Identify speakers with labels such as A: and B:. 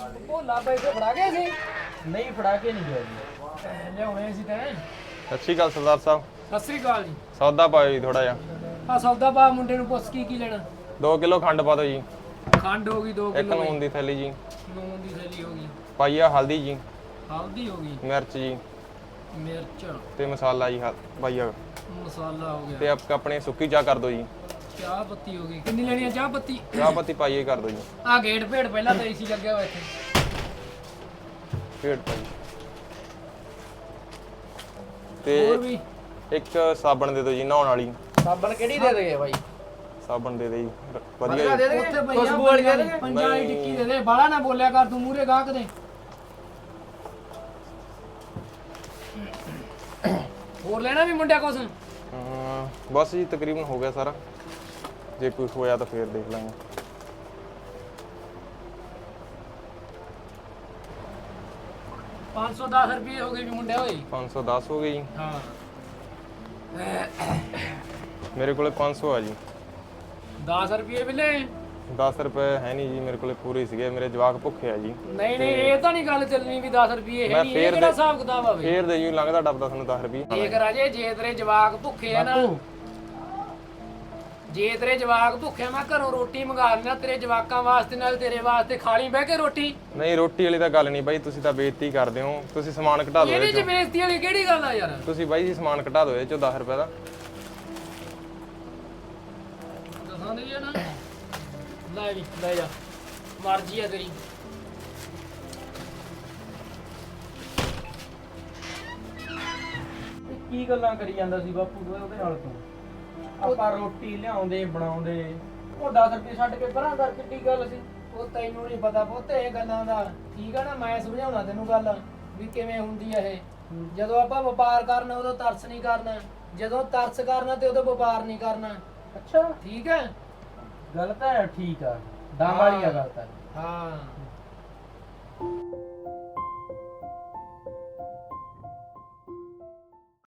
A: ਭੋਲਾ ਪੈਸੇ ਫੜਾ ਗਏ ਸੀ?
B: ਨਹੀਂ ਫੜਾ ਕੇ ਨਹੀਂ ਗਿਆ ਜੀ।
A: ਲਿਆਉਣੇ ਸੀ ਤੈਂ।
C: ਸਤਿ ਸ਼੍ਰੀ ਅਕਾਲ ਸਰਦਾਰ ਸਾਹਿਬ।
A: ਸਤਿ ਸ੍ਰੀ ਅਕਾਲ ਜੀ।
C: ਸੌਦਾ ਪਾਇਓ ਜੀ ਥੋੜਾ ਜਿਹਾ।
A: ਆ ਸੌਦਾ ਪਾ ਮੁੰਡੇ ਨੂੰ ਪੁੱਛ ਕੀ ਕੀ ਲੈਣਾ।
C: 2 ਕਿਲੋ ਖੰਡ ਪਾ ਦਿਓ ਜੀ।
A: ਖੰਡ ਹੋ ਗਈ 2
C: ਇੱਕ
A: ਕਿਲੋ
C: ਨੂਨ ਦੀ ਥੈਲੀ ਜੀ।
A: ਨੂਨ ਦੀ ਥੈਲੀ ਹੋ ਗਈ।
C: ਪਾਈਆ ਹਲਦੀ ਜੀ।
A: ਹਲਦੀ ਹੋ ਗਈ।
C: ਮਿਰਚ ਜੀ।
A: ਮਿਰਚ।
C: ਤੇ ਮਸਾਲਾ ਜੀ ਹ- ਪਾਈਆ
A: ਮਸਾਲਾ ਹੋ ਗਿਆ।
C: ਤੇ ਆਪ ਆਪਣੇ ਸੁੱਕੀ ਚਾਹ ਕਰ ਦਿਓ ਜੀ।
A: ਚਾਹ ਪੱਤੀ ਹੋ ਗਈ। ਕਿੰਨੀ ਲੈਣੀ ਆ ਚਾਹ ਪੱਤੀ?
C: ਚਾਹ ਪੱਤੀ ਪਾਈਏ ਕਰ ਦਿਓ ਜੀ।
A: ਆ ਗੇਟ ਭੇੜ ਪਹਿਲਾਂ ਤਾਂ ਏਸੀ ਲੱਗਿਆ ਹੋਇਆ ਇੱਥੇ।
C: ਢੇੜ ਪਾਈ।
A: ਹੋਰ
C: ਤੇ
A: ਵੀ?
C: ਇੱਕ ਸਾਬਣ ਦੇ ਦਿਓ ਜੀ ਨਹਾਉਣ ਵਾਲੀ।
B: ਸਾਬਣ ਕਿਹੜੀ ਦੇ ਦੇਗੇ ਬਾਈ?
C: ਸਾਬਣ ਦੇ ਦੇ ਜੀ ਰ- ਵਧੀਆ ਜੀ।
A: ਉੱਥੇ ਭਈਆ
B: ਖੁਸ਼ਬੂ ਵਾਲੀ ਦੇ ਦੇ
A: ਪੰਜਾਂ ਵਾਲੀ ਟਿੱਕੀ ਦੇ ਦੇ। ਬਾਲਾ ਨਾ ਬੋਲਿਆ ਕਰ ਤੂੰ ਮੂਰੇ ਗਾਹਕ ਦੇ। ਹੋਰ ਲੈਣਾ ਵੀ ਮੁੰਡਿਆ ਕੁਛ?
C: ਅਮ, ਬਸ ਜੀ ਤਕਰੀਬਨ ਹੋ ਗਿਆ ਸਾਰਾ। ਜੇ ਕੁਝ ਹੋਇਆ ਤਾਂ ਫੇਰ ਦੇਖ ਲਾਂਗੇ।
A: 510 ਰੁਪਏ ਹੋ ਗਏ ਵੀ ਮੁੰਡਿਆ ਓਏ।
C: 510 ਹੋ ਗਈ ਜੀ।
A: ਹਾਂ।
C: ਮੇਰੇ ਕੋਲੇ 500 ਆ ਜੀ।
A: 10 ਰੁਪਏ ਵੀ ਲੈ
C: 10 ਰੁਪਏ ਹੈ ਨਹੀਂ ਜੀ ਮੇਰੇ ਕੋਲੇ ਪੂਰੇ ਸੀਗੇ ਮੇਰੇ ਜਵਾਕ ਭੁੱਖੇ ਆ ਜੀ।
A: ਨਹੀਂ ਨਹੀਂ ਇਹ ਤਾਂ ਨਹੀਂ ਗੱਲ ਚੱਲਣੀ ਵੀ 10 ਰੁਪਏ ਹੈ
C: ਮੈਂ
A: ਨਹੀਂ
C: ਫੇਰ
A: ਇਹ ਕਿਹੜਾ
C: ਦੇ-
A: ਹਿਸਾਬ ਕਿਤਾਬ ਆ ਬਈ?
C: ਫੇਰ ਦੇ ਜੀ ਲੰਘਦਾ ਡੱਬਦਾ ਤੁਹਾਨੂੰ 10 ਰੁਪਏ।
A: ਦੇਖ ਰਾਜੇ ਜੇ ਤੇਰੇ ਜਵਾਕ ਭੁੱਖੇ ਆ ਨਾ ਜੇ ਤੇਰੇ ਜਵਾਕ ਭੁੱਖੇ ਮੈਂ ਘਰੋਂ ਰੋਟੀ ਮੰਗਾ ਲੈਣਾ ਤੇਰੇ ਜਵਾਕਾਂ ਵਾਸਤੇ ਨਾਲ ਤੇਰੇ ਵਾਸਤੇ ਖਾ ਲਈ ਬਹਿ ਕੇ ਰੋਟੀ।
C: ਨਹੀਂ ਰੋਟੀ ਵਾਲੀ ਤਾਂ ਗੱਲ ਨਹੀਂ ਬਾਈ ਤੁਸੀਂ ਤਾਂ ਬੇਇੱਜ਼ਤੀ ਕਰਦੇ ਹੋ। ਤੁਸੀਂ ਸਮਾਨ ਘਟਾ ਦਿਓ
A: ਇਹਦੇ
C: ਇਹ
A: ਚ
C: ਚੋਂ।
A: ਬੇਇੱਜ਼ਤੀ ਵਾਲੀ ਕਿਹੜੀ ਗੱਲ ਆ ਯਾਰ?
C: ਤੁਸੀਂ ਬਾਈ ਜੀ ਸਮਾਨ ਘਟਾ ਦਿਓ ਇਹ ਚੋਂ 10 ਰੁਪਏ ਦਾ।
A: ਦਸਾਂ ਦੀ ਆ ਨਾ। ਲੈ ਵੀ ਲੈ ਜਾ। ਮਰਜ਼ੀ ਆ ਤੇਰੀ।
B: ਇਹ ਕੀ ਗੱਲਾਂ ਕਰੀ ਜਾਂਦਾ ਸੀ ਬਾਪੂ ਤੂੰ ਉਹਦੇ ਨਾਲ ਤੂੰ? ਆਪਾਂ ਰੋਟੀ ਲਿਆਉਂਦੇ ਬਣਾਉਂਦੇ। ਉਹ 10 ਰੁਪਏ ਛੱਡ ਕੇ ਪਰਾਂ ਕਰ ਕਿੱਡੀ ਗੱਲ ਸੀ।
A: ਉਹ ਤੈਨੂੰ ਨਹੀਂ ਪਤਾ ਪੁੱਤ ਇਹ ਗੱਲਾਂ ਦਾ। ਠੀਕ ਆ ਨਾ ਮੈਂ ਸਮਝਾਉਣਾ ਤੈਨੂੰ ਗੱਲ ਵੀ ਕਿਵੇਂ ਹੁੰਦੀ ਆ ਇਹ। ਜਦੋਂ ਆਪਾਂ ਵਪਾਰ ਕਰਨਾ ਉਦੋਂ ਤਰਸ ਨਹੀਂ ਕਰਨਾ। ਜਦੋਂ ਤਰਸ ਕਰਨਾ ਤੇ ਉਦੋਂ ਵਪਾਰ ਨਹੀਂ ਕਰਨਾ।
B: ਅੱਛਾ।
A: ਠੀਕ ਹੈ
B: ਗੱਲ ਤਾਂ ਹੈ ਠੀਕ ਆ। ਡਾਂ ਵਾਲੀ ਆ ਗੱਲ ਤਾਂ।
A: ਹਾਂ।